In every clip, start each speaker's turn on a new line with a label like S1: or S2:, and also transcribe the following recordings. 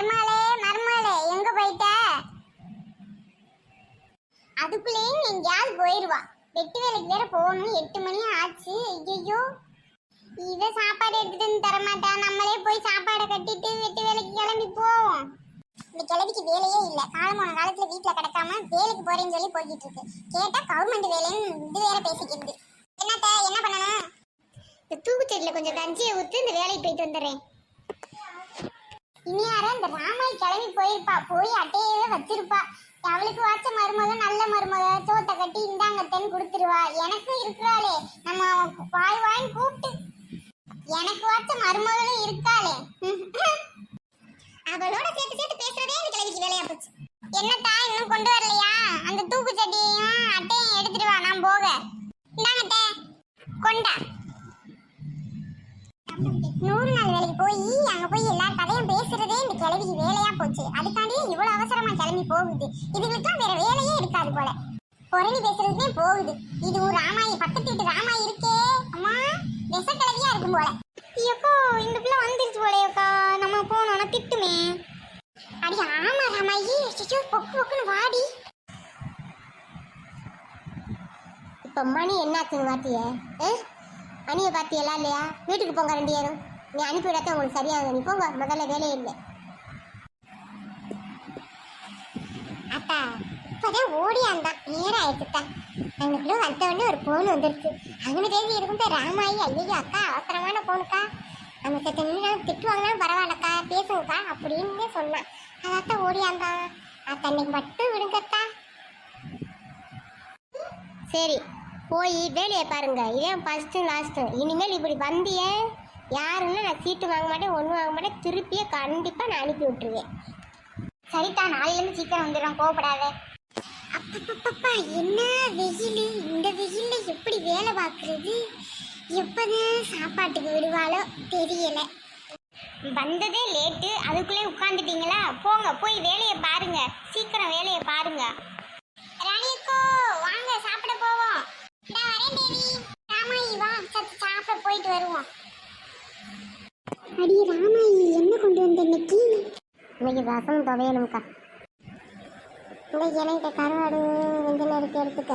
S1: மர்மாளே மர்மாளே எங்க போயிட்ட? அதுக்குள்ளேயும் எங்கேயாவது போயிடுவா வெட்டு வேலைக்கு வேற போகணும் எட்டு மணி ஆச்சு. ஐயோ இவ சாப்பாடு எடுத்துட்டு வந்து தரமாட்டா நம்மளே போய் சாப்பாடை கட்டிட்டு வெட்டு வேலைக்கு கிளம்பி போவோம். இந்த கிழவிக்கு வேலையே இல்ல. காலமான காலத்துல வீட்டுல கிடக்காம வேலைக்கு போறேன்னு சொல்லி போய்கிட்டு இருக்கு. கேட்டா கவர்மெண்ட் வேலைன்னு இது வேற பேசிக்கிறது என்னத்த என்ன பண்ணணும்? இந்த தூக்குச்செடியில கொஞ்சம் கஞ்சியை ஊத்து இந்த வேலைக்கு போயிட்டு வந்துடுறேன். இனியார இந்த ராமாய் கிளம்பி போயிருப்பா. போய் அட்டையவே வச்சிருப்பா. அவளுக்கு வாச்ச மருமக நல்ல மருமக சோத்தை கட்டி இந்தாங்கத்தன்னு கொடுத்துருவா. எனக்கும் இருக்கிறாளே. நம்ம வாய் வாய் கூப்பிட்டு. எனக்கு வாச்ச மருமகளும் இருக்காளே. அவளோட சேர்த்து சேர்த்து பேசுறதே எனக்கு வேலையா போச்சு. என்னத்தா இன்னும் கொண்டு வரலையா அந்த தூக்கு சட்டியையும் அட்டையும் எடுத்துட்டு வா நான் போக இந்தாங்க அத்தை. கொண்டா நூறு நாள் வேலைக்கு போய் அங்க போய் எல்லா கதையும் பேசுறதே இந்த கிழவிக்கு வேலையா போச்சு. அதுக்காண்டியே இவ்வளவு அவசரமா கிளம்பி போகுது. இதுகளுக்கெல்லாம் வேற வேலையே இருக்காது போல. புறணி பேசுறதுக்கே போகுது. இது ஒரு ராமாயி பக்கத்து வீட்டு ராமாயி இருக்கே. அம்மா விஷக்கிழவியா இருக்கும் போல. ஐயக்கோ இந்த பிள்ளை வந்துருச்சு போலயோக்கா நம்ம போனோம்னா திட்டுமே. அடி ஆமா ராமாயி. சிச்சு பொக்கு பொக்குன்னு வாடி.
S2: இப்ப மணி என்னாச்சுன்னு பாத்திய மணியை பார்த்தியெல்லாம் இல்லையா? வீட்டுக்கு போங்க ரெண்டு பேரும். நீ அனுப்பிவிடாத உங்களுக்கு சரியாக நீ போங்க முதல்ல வேலையே இல்லை.
S1: அத்தா இப்பதான் ஓடியாந்தான். நேரம் ஆயிடுச்சுத்தா. அங்கக்குள்ள வந்த உடனே ஒரு ஃபோன் வந்துருச்சு. அங்கே தேதி இருக்கும் பேர் ராமாயி ஐயோ அக்கா அவசரமான ஃபோனுக்கா அந்த சத்த நின்று திட்டுவாங்கனாலும் பரவாயில்லக்கா பேசுங்கக்கா அப்படின்னு சொன்னான். அதான் ஓடியாந்தான். அத்தா இன்னைக்கு மட்டும் விடுங்கத்தா
S2: சரி. போய் வேலையை பாருங்க. இதான் ஃபஸ்ட்டு லாஸ்ட்டு இனிமேல் இப்படி வந்தியே யாருன்னா நான் சீட்டு வாங்க மாட்டேன் ஒன்றும் வாங்க மாட்டேன். திருப்பியே கண்டிப்பாக நான் அனுப்பி விட்டுருவேன்.
S1: சரிதா நாளையிலேருந்து சீக்கிரம் வந்துடுறோம் கோவப்படாத. அப்பப்பப்பா என்ன வெயில்? இந்த வெயிலில் எப்படி வேலை பார்க்குறது? எப்பதான் சாப்பாட்டுக்கு விடுவாளோ தெரியலை.
S2: வந்ததே லேட்டு அதுக்குள்ளே உட்காந்துட்டீங்களா போங்க போய் வேலையை பாருங்க. சீக்கிரம் வேலையை பாருங்க
S1: ராணியக்கோ வாங்க சாப்பிட போவோம் இதா வரேன் தேவி சத்து சாப்பிட போயிட்டு வருவோம். அடி ராமாயி என்ன கொண்டு வந்த இன்னைக்கு?
S2: இன்னைக்கு ரசம் துவையணும்க்கா
S1: இந்த இலையிட்ட கருவாடு வெஞ்சல் இருக்கு எடுத்துக்க.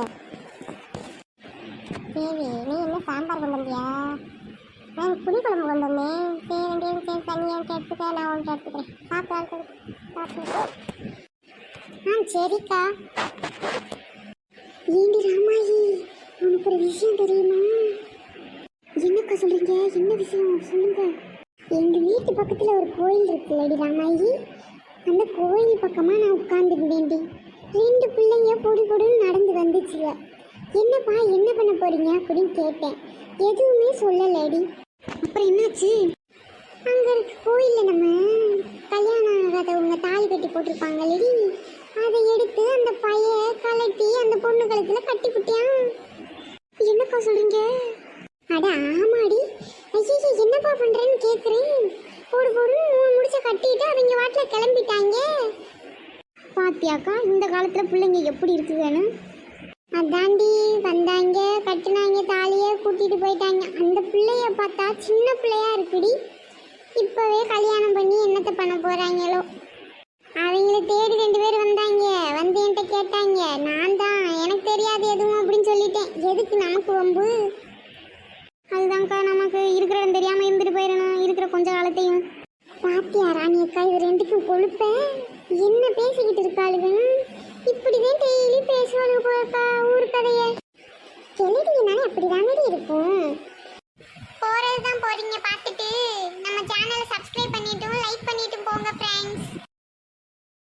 S1: தேவி நீ என்ன சாம்பார் கொண்டு வந்தியா? நான் புளி குழம்பு கொண்டு வந்தேன். சரி ரெண்டு பேரும் சேர்ந்து தனியாக எடுத்துக்க நான் ஒன்று எடுத்துக்கிறேன். சாப்பிட்டு சாப்பிட்டு ஆ சரிக்கா. ஏண்டி ராமாயி உனக்கு ஒரு விஷயம் தெரியுமா? என்னக்கா சொல்றீங்க என்ன விஷயம் சொல்லுங்க. எங்க வீட்டு பக்கத்துல ஒரு கோயில் இருக்குல்லடி ராமாயி. அந்த கோயில் பக்கமா நான் உட்கார்ந்துருந்தேன்டி. ரெண்டு பிள்ளைங்க பொடி பொடுன்னு நடந்து வந்துச்சுல என்னப்பா என்ன பண்ண போறீங்க அப்படின்னு கேட்டேன். எதுவுமே சொல்லலடி அப்புறம் என்னாச்சு? அங்க இருக்க கோயில்ல நம்ம கல்யாணம் ஆகாதவங்க தாலி கட்டி போட்டிருப்பாங்களேடி அதை எடுத்து அந்த பைய கலட்டி அந்த பொண்ணு கழுத்துல கட்டி விட்டியான் என்னப்பா சொல்றீங்க? அட ஆமாடி. ஐயோ என்னப்பா பண்றேன்னு கேக்குறேன். ஒரு பொருள் முடிச்ச கட்டிட்டு அவங்க வாட்டில கிளம்பிட்டாங்க.
S2: பாத்தியாக்கா இந்த காலத்தில் பிள்ளைங்க எப்படி இருக்குதுன்னு?
S1: அதாண்டி வந்தாங்க கட்டினாங்க தாலியை கூட்டிட்டு போயிட்டாங்க. அந்த பிள்ளைய பார்த்தா சின்ன பிள்ளையா இருக்குடி. இப்பவே கல்யாணம் பண்ணி என்னத்த பண்ண போறாங்களோ? அவங்கள தேடி ரெண்டு பேர் வந்தாங்க. வந்து என்கிட்ட கேட்டாங்க. நான் தான். எனக்கு தெரியாது எதுவும் அப்படின்னு சொல்லிட்டேன். எதுக்கு நமக்கு வம்பு?
S2: அதுதான்க்கா நமக்கு இருக்கிறவன் தெரியாம இருந்துட்டு போயிடணும் இருக்கிற கொஞ்ச காலத்தையும்.
S1: பாத்தியா ராணி அக்கா இது ரெண்டுக்கும் கொழுப்பேன் என்ன பேசிக்கிட்டு இருக்காளுங்க இப்படிதான் டெய்லி பேசுவாளுங்க போலக்கா ஊர் கதைய. கெளடினாலே அப்படிதானே இருக்கும்? போறது தான் போறீங்க பார்த்துட்டு. நம்ம சேனலை சப்ஸ்கிரைப் பண்ணிட்டும் லைக் பண்ணிட்டும் போங்க ஃப்ரெண்ட்ஸ்